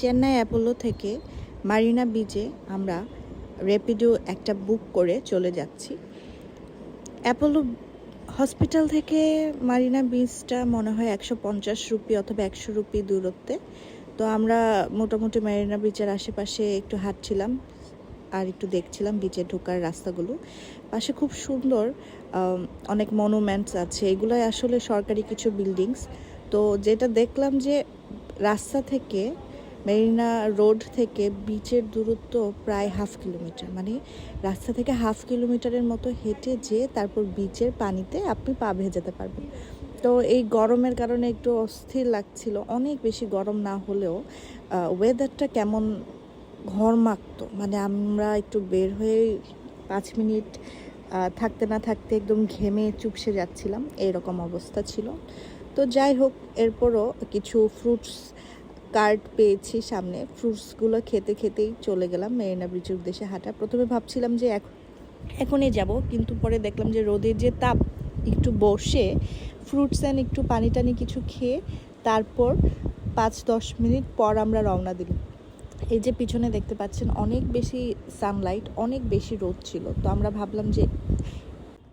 Chennai Apollo থেকে Marina বিচে আমরা র্যাপিডো একটা বুক করে চলে যাচ্ছি। অ্যাপোলো হসপিটাল থেকে মারিনা বিচটা মনে হয় একশো পঞ্চাশ রুপি অথবা একশো রুপি দূরত্বে। তো আমরা মোটামুটি মারিনা বিচের আশেপাশে একটু হাঁটছিলাম আর একটু দেখছিলাম বিচে ঢোকার রাস্তাগুলো। পাশে খুব সুন্দর অনেক মনুমেন্টস আছে। এগুলাই আসলে সরকারি কিছু বিল্ডিংস তো যেটা দেখলাম যে রাস্তা থেকে মেরিনা রোড থেকে বিচের দূরত্ব প্রায় হাফ কিলোমিটার মানে রাস্তা থেকে হাফ কিলোমিটারের মতো হেঁটে যেয়ে তারপর বিচের পানিতে আপনি পা ভেজাতে পারবেন। তো এই গরমের কারণে একটু অস্থির লাগছিল, অনেক বেশি গরম না হলেও ওয়েদারটা কেমন ঘরমাক্ত মানে আমরা একটু বের হয়ে পাঁচ মিনিট থাকতে না থাকতে একদম ঘেমে চুপসে যাচ্ছিলাম, এরকম অবস্থা ছিল। তো যাই হোক, এরপরও কিছু ফ্রুটস কার্ট পেয়েছি সামনে। ফ্রুটসগুলো খেতে খেতেই চলে গেলাম মেরিনা ব্রিজের উদ্দেশ্যে হাঁটা। প্রথমে ভাবছিলাম যে এখনই যাব, কিন্তু পরে দেখলাম যে রোদের যে তাপ একটু বসে, ফ্রুটস অ্যান্ড একটু পানি টানি কিছু খেয়ে তারপর পাঁচ দশ মিনিট পর আমরা রওনা দিলাম। এই যে পিছনে দেখতে পাচ্ছেন অনেক বেশি সানলাইট অনেক বেশি রোদ ছিল। তো আমরা ভাবলাম যে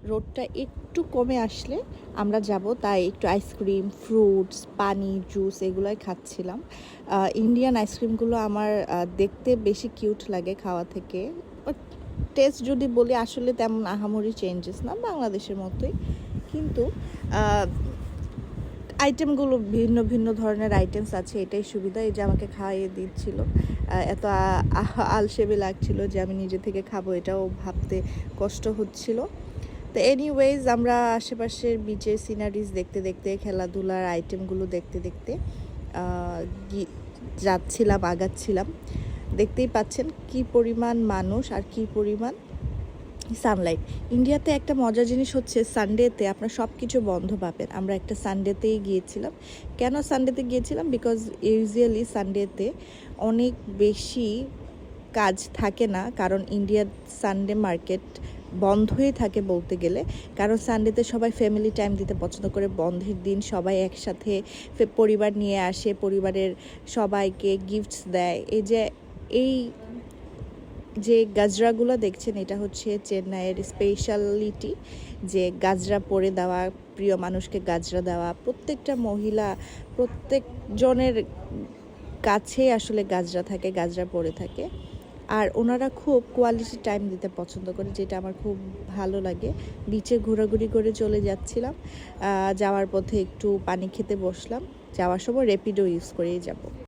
রোদটা একটু কমে আসলে আমরা যাব, তাই একটু আইসক্রিম ফ্রুটস পানি জুস এগুলোই খাচ্ছিলাম। ইন্ডিয়ান আইসক্রিমগুলো আমার দেখতে বেশি কিউট লাগে খাওয়া থেকে। টেস্ট যদি বলি, আসলে তেমন আহামরি চেঞ্জেস না, বাংলাদেশের মতোই। কিন্তু আইটেমগুলো ভিন্ন ভিন্ন ধরনের আইটেমস আছে, এটাই সুবিধা। এই যে আমাকে খাইয়ে দিচ্ছিল এত আ- আ- লাগছিল যে আমি নিজে থেকে খাব, এটাও ভাবতে কষ্ট হচ্ছিল। তো এনিওয়েজ আমরা আশেপাশের বিচের সিনারিজ দেখতে দেখতে, খেলাধুলার আইটেমগুলো দেখতে দেখতে যাচ্ছিলাম, আগাচ্ছিলাম। দেখতেই পাচ্ছেন কি পরিমাণ মানুষ আর কি পরিমাণ সানলাইট ইন্ডিয়াতে একটা মজার জিনিস হচ্ছে সানডেতে আপনার সব কিছু বন্ধ পাবেন। আমরা একটা সানডেতেই গিয়েছিলাম। কেন সানডেতে গিয়েছিলাম? বিকজ ইউজুয়ালি সানডেতে অনেক বেশি কাজ থাকে না। কারণ ইন্ডিয়ার সানডে মার্কেট বন্ধই থাকে বলতে গেলে। কারণ সানডেতে সবাই ফ্যামিলি টাইম দিতে পছন্দ করে। বন্ধের দিন সবাই একসাথে পরিবার নিয়ে আসে, পরিবারের সবাইকে গিফটস দেয়। এই যে এই যে গাজরাগুলো দেখছেন, এটা হচ্ছে চেন্নাইয়ের স্পেশালিটি যে গাজরা পরে দেওয়া, প্রিয় মানুষকে গাজরা দেওয়া। প্রত্যেকটা মহিলা, প্রত্যেকজনের কাছেই আসলে গাজরা থাকে, গাজরা পরে থাকে। আর ওনারা খুব কোয়ালিটি টাইম দিতে পছন্দ করে, যেটা আমার খুব ভালো লাগে। বিচে ঘোরাঘুরি করে চলে যাচ্ছিলাম যাওয়ার পথে একটু পানি খেতে বসলাম। যাওয়ার সময় র্যাপিডো ইউজ করেই যাব।